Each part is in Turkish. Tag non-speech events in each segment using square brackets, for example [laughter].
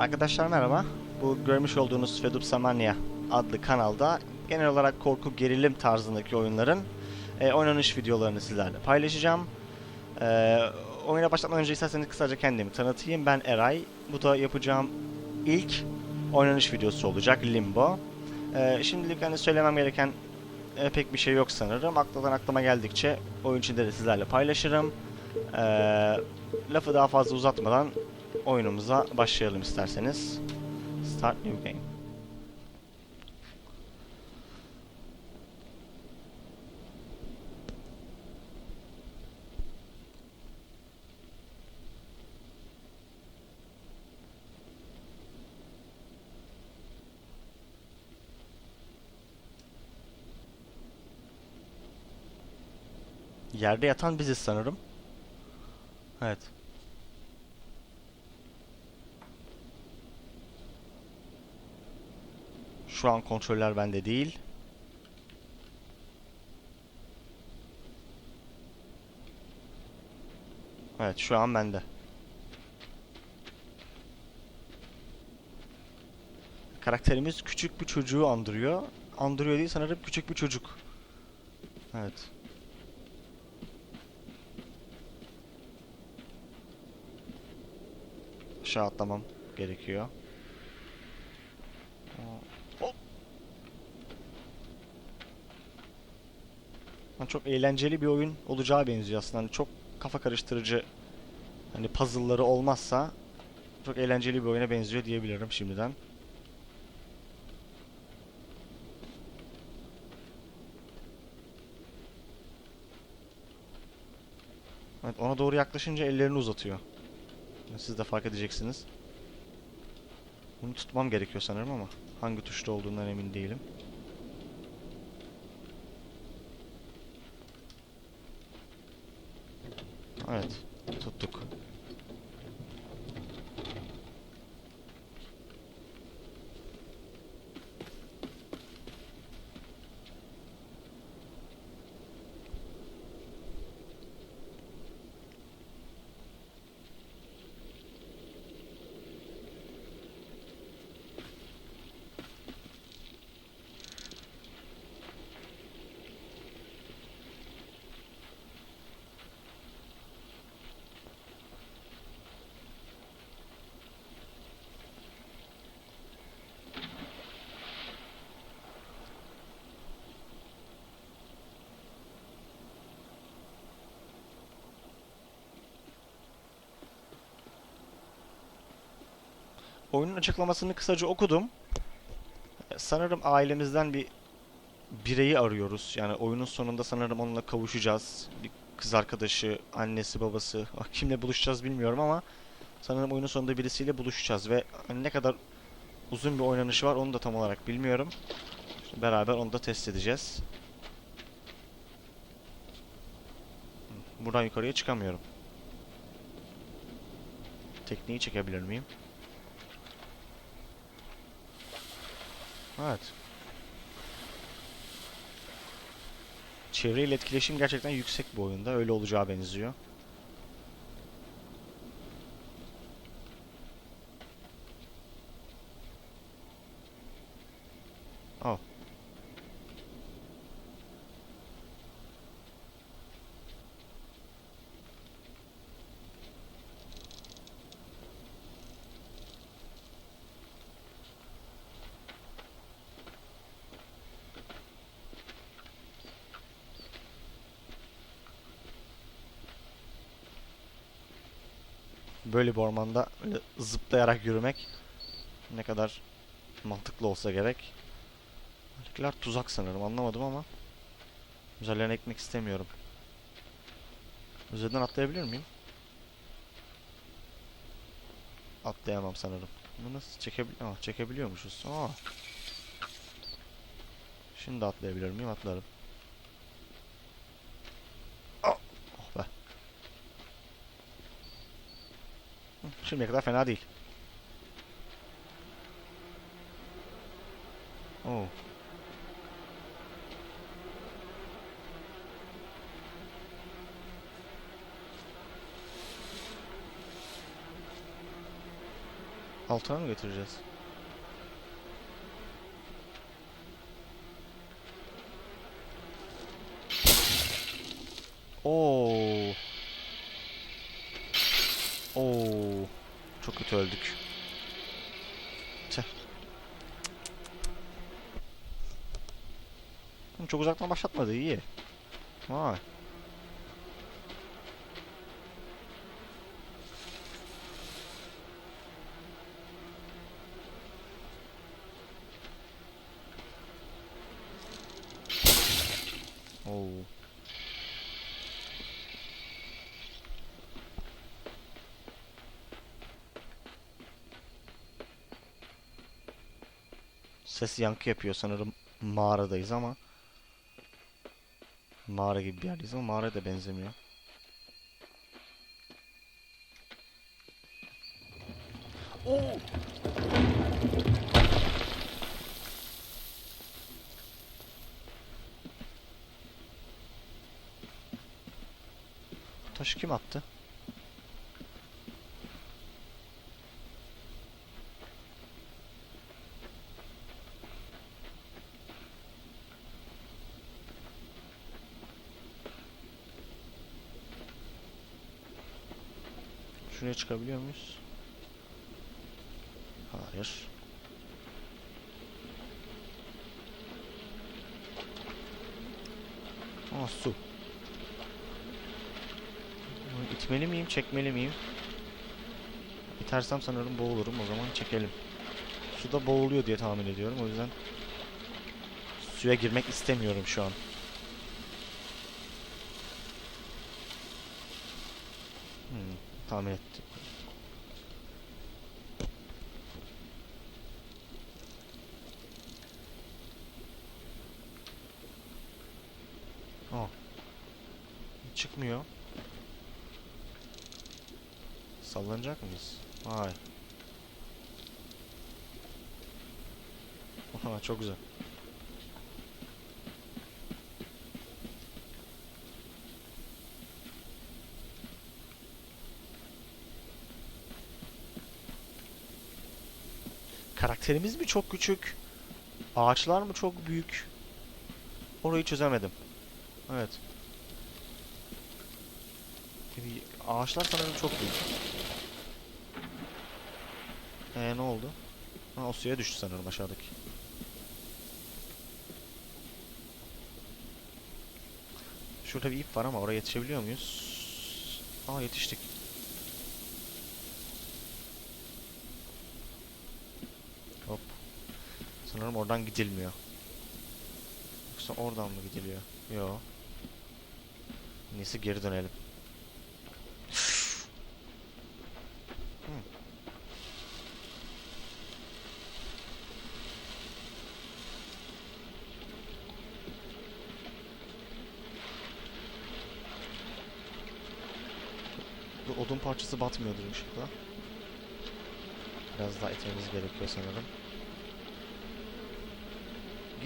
Arkadaşlar merhaba. Bu görmüş olduğunuz Fedup Samania adlı kanalda genel olarak korku gerilim tarzındaki oyunların e, oynanış videolarını sizlerle paylaşacağım. E, oyuna başlatmadan önce isterseniz kısaca kendimi tanıtayım. Ben Eray. Bu da yapacağım ilk oynanış videosu olacak Limbo. E, şimdilik hani söylemem gereken e, pek bir şey yok sanırım. Aklımdan aklıma geldikçe oyun içinde de sizlerle paylaşırım. E, lafı daha fazla uzatmadan oyunumuza başlayalım isterseniz. Start new game. Yerde yatan biziz sanırım. Evet. Şu an kontroller bende değil. Evet şu an bende. Karakterimiz küçük bir çocuğu andırıyor. Andırıyor değil sanırım küçük bir çocuk. Evet. Aşağı atlamam gerekiyor. Lan Çok eğlenceli bir oyun olacağı benziyor aslında. Hani çok kafa karıştırıcı hani puzzle'ları olmazsa çok eğlenceli bir oyuna benziyor diyebilirim şimdiden. Evet ona doğru yaklaşınca ellerini uzatıyor. Siz de fark edeceksiniz. Bunu tutmam gerekiyor sanırım ama hangi tuşta olduğundan emin değilim. Evet, tuttuk. Oyunun açıklamasını kısaca okudum. E, Sanırım ailemizden bir bireyi arıyoruz. Yani oyunun sonunda sanırım onunla kavuşacağız. Bir kız arkadaşı, annesi, babası. ah, Kimle buluşacağız bilmiyorum ama sanırım oyunun sonunda birisiyle buluşacağız ve hani ne kadar uzun bir oynanışı var onu da tam olarak bilmiyorum. İşte beraber onu da test edeceğiz. Buradan yukarıya çıkamıyorum. Tekneyi çekebilir miyim? Evet. Çevreyle etkileşim gerçekten yüksek bu oyunda. Öyle olacağı benziyor. Oh. Böyle bir ormanda öyle zıplayarak yürümek ne kadar mantıklı olsa gerek. Ötekiler tuzak sanırım anlamadım ama üzerlerine ekmek istemiyorum. Üzerinden atlayabilir miyim? Atlayamam sanırım. Bunu nasıl çekebil Aa, çekebiliyormuşuz. Aa. Şimdi atlayabilir miyim? Atlarım. Oh, oh be. Hı, Şimdiye kadar fena değil. Oo. Altına mı götüreceğiz? Oo. Oo. Çok kötü öldük. Tüh. Çok uzaktan başlatmadı iyi. Vay. Oo. Ses yankı yapıyor sanırım mağaradayız ama mağara gibi bir yerdeyiz ama mağaraya da benzemiyor. Oo! Taşı kim attı? Şuraya çıkabiliyor muyuz? Hayır. Aa su. İtmeli miyim, çekmeli miyim? İtersem sanırım boğulurum. O zaman çekelim. Suda boğuluyor diye tahmin ediyorum. O yüzden suya girmek istemiyorum şu an. Hmm, tahmin ettim. Oh. Çıkmıyor. Sallanacak mıyız? Vay. Aha [laughs] çok güzel. Karakterimiz mi çok küçük? Ağaçlar mı çok büyük? Orayı çözemedim. Evet. Ağaçlar sanırım çok büyük. Ee ne oldu? Ha o suya düştü sanırım aşağıdaki. Şurada bir ip var ama oraya yetişebiliyor muyuz? Aa yetiştik. Sanırım oradan gidilmiyor. Yoksa oradan mı gidiliyor? Yo. Neyse geri dönelim. Hmm. Bu odun parçası batmıyordur ışıkla. Biraz daha itmemiz gerekiyor sanırım.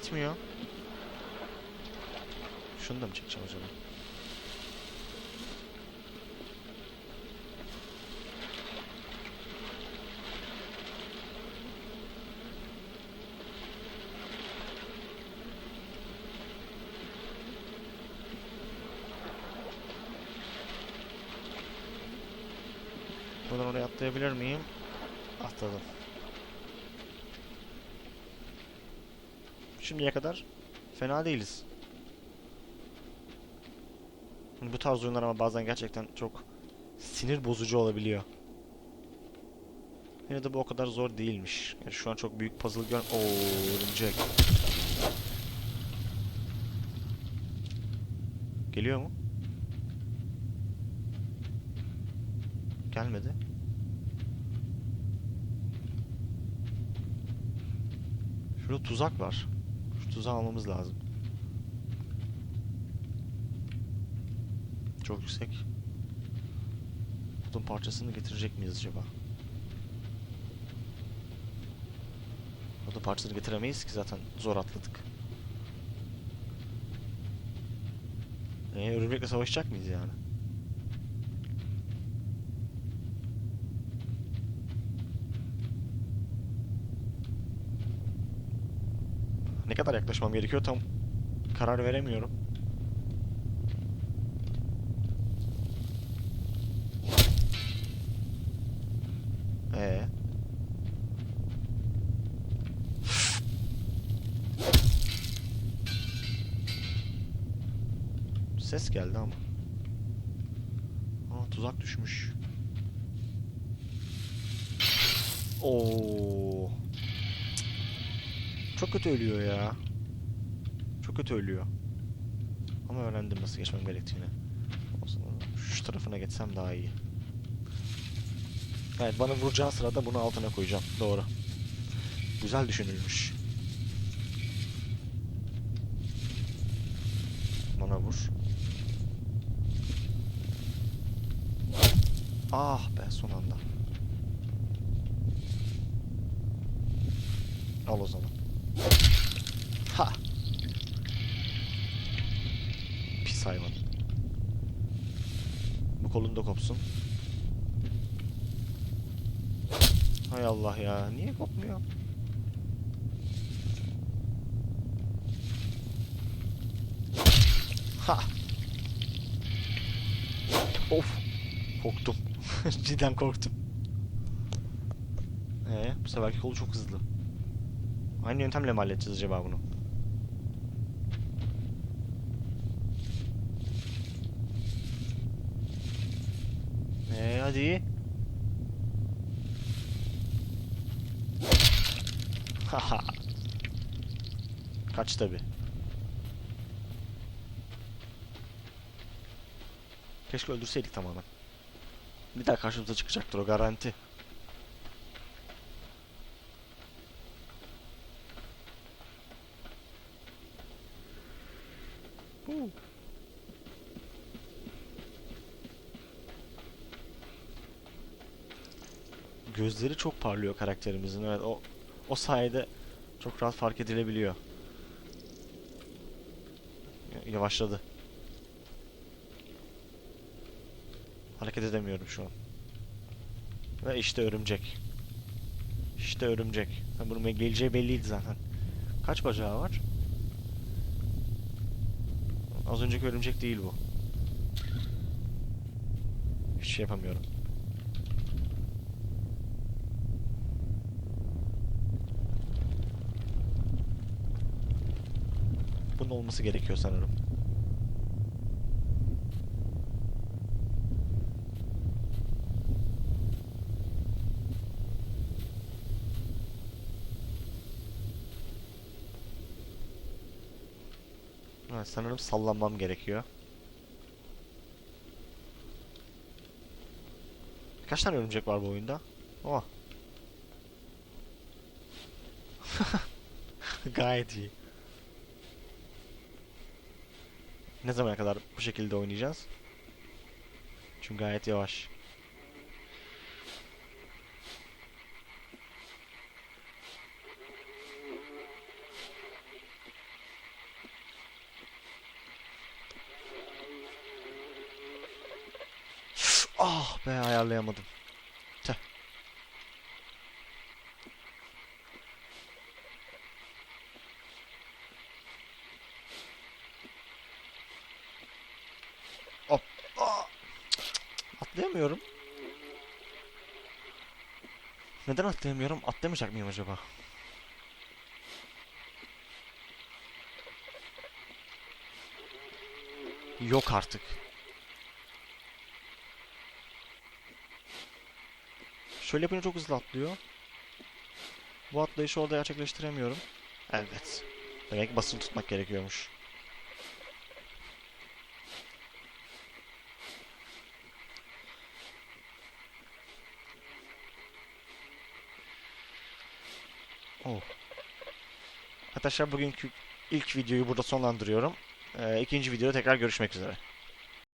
Gitmiyor. Şunu da mı çekeceğim acaba? Buradan oraya atlayabilir miyim? Atladım. Şimdiye kadar fena değiliz. Bu tarz oyunlar ama bazen gerçekten çok sinir bozucu olabiliyor. Yine de bu o kadar zor değilmiş. Yani şu an çok büyük puzzle gör... Oo, örümcek. Geliyor mu? Gelmedi. Şurada tuzak var. Tuzağı almamız lazım. Çok yüksek. Odun parçasını getirecek miyiz acaba? Odun parçasını getiremeyiz ki zaten zor atladık. Ee, örümcekle savaşacak mıyız yani? Ne kadar yaklaşmam gerekiyor tam karar veremiyorum. Ee. Ses geldi ama. Aa, tuzak düşmüş. Çok kötü ölüyor ya. Çok kötü ölüyor. Ama öğrendim nasıl geçmem gerektiğini. O şu tarafına geçsem daha iyi. Evet bana vuracağı sırada bunu altına koyacağım. Doğru. Güzel düşünülmüş. Bana vur. Ah be son anda. Al o zaman. Ha. Pis hayvan. Bu kolun da kopsun. Hay Allah ya. Niye kopmuyor? Ha. Of. Korktum. [laughs] Cidden korktum. Ee, bu seferki kolu çok hızlı. Aynı yöntemle mi halledeceğiz acaba bunu? Ee, hadi. Haha. [laughs] Kaç tabi. Keşke öldürseydik tamamen. Bir daha karşımıza çıkacaktır o garanti. Gözleri çok parlıyor karakterimizin. Evet o o sayede çok rahat fark edilebiliyor. Ya- Yavaşladı. Hareket edemiyorum şu an. Ve işte örümcek. İşte örümcek. Bunun geleceği belliydi zaten. Kaç bacağı var? Az önceki örümcek değil bu. Hiç şey yapamıyorum. Bunun olması gerekiyor sanırım. Evet, sanırım sallanmam gerekiyor. Kaç tane örümcek var bu oyunda? Oh. [laughs] Gayet iyi. Ne zamana kadar bu şekilde oynayacağız? Çünkü gayet yavaş. Ah be ayarlayamadım. Tüh. Hop. Ah. Atlayamıyorum. Neden atlayamıyorum? Atlamayacak mıyım acaba? Yok artık. Şöyle yapınca çok hızlı atlıyor. Bu atlayışı orada gerçekleştiremiyorum. Evet. Demek basılı tutmak gerekiyormuş. Oh. Arkadaşlar bugünkü ilk videoyu burada sonlandırıyorum. Ee, ikinci videoda tekrar görüşmek üzere.